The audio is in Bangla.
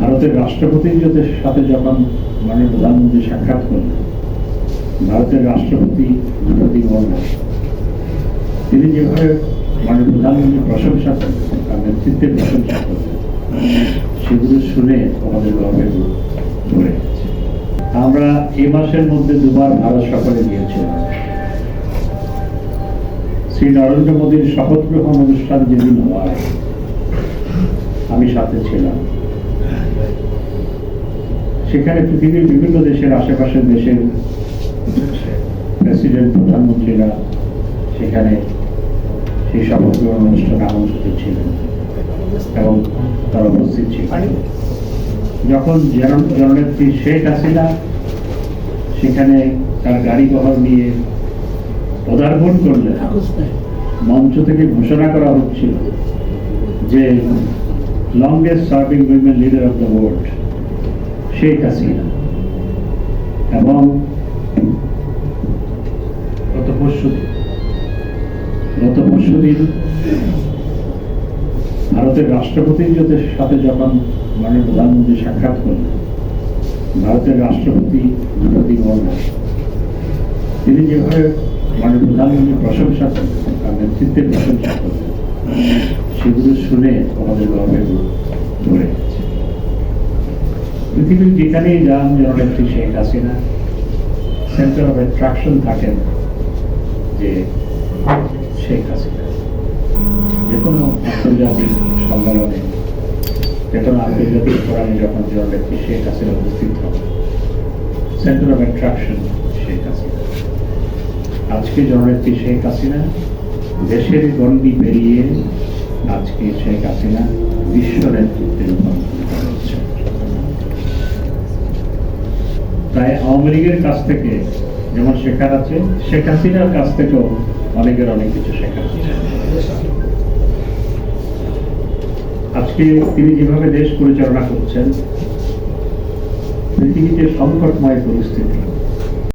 ভারতের রাষ্ট্রপতির যত- সাথে যখন মাননীয় প্রধানমন্ত্রী সাক্ষাৎ করলেন ভারতের রাষ্ট্রপতি দ্রৌপদী মুর্মু, তিনি যেভাবে মাননীয় প্রধানমন্ত্রী প্রশংসা করলেন তার নেতৃত্বের প্রশংসা করলেন সেগুলো শুনে আমাদের গর্বে ভরে আমরা এ মাসের মধ্যে দুবার ভারত সফরে গিয়েছিলাম। শ্রী নরেন্দ্র মোদীর শপথ গ্রহণ অনুষ্ঠান যেদিন হয়, আমি সাথে ছিলাম। সেখানে পৃথিবীর বিভিন্ন দেশের আশেপাশের দেশের প্রেসিডেন্ট প্রধানমন্ত্রীরা সেখানে সেই শপথ গ্রহণ অনুষ্ঠানে আমন্ত্রিত ছিলেন এবং তারা উপস্থিত ছিলেন। যখন জন- জননেত্রী শেখ হাসিনা সেখানে তার গাড়ি বহর নিয়ে পদার্পণ করলেন মঞ্চ থেকে ঘোষণা করা হচ্ছিল যে longest serving women leader of the world Sheikh Hasina এবং গত পরশু গত পরশু দিন ভারতের রাষ্ট্রপতির সাথে যখন মাননীয় প্রধানমন্ত্রী সাক্ষাৎ করলেন ভারতের রাষ্ট্রপতি দ্রৌপদী মুর্মু তিনি যেভাবে মাননীয় প্রধানমন্ত্রী প্রশংসা করলেন তার নেতৃত্বের প্রশংসা করলেন সেগুলো শুনে আমাদের গর্বে ভরে গেছে পৃথিবীর যেখানেই যান জননেত্রী Sheikh Hasina, centre of attraction থাকেন যে শেখ হাসিনা। যে কোনো আন্তর্জাতিক সম্মেলনে, যে কোনো আন্তর্জাতিক ফোরামে যখন জননেত্রী শেখ হাসিনা উপস্থিত হন, centre of attraction Sheikh Hasina. আজকে জননেত্রী শেখ হাসিনা দেশের গণ্ডি পেরিয়ে আজকে শেখ হাসিনা বিশ্ব নেতৃত্বে তাই আওয়ামী লীগের কাছ থেকে যেমন শেখার আছে, শেখ হাসিনার কাছ থেকেও অনেকের অনেক কিছু শেখার আজকে তিনি যেভাবে দেশ পরিচালনা করছেন, পৃথিবীতে সংকটময় পরিস্থিতি।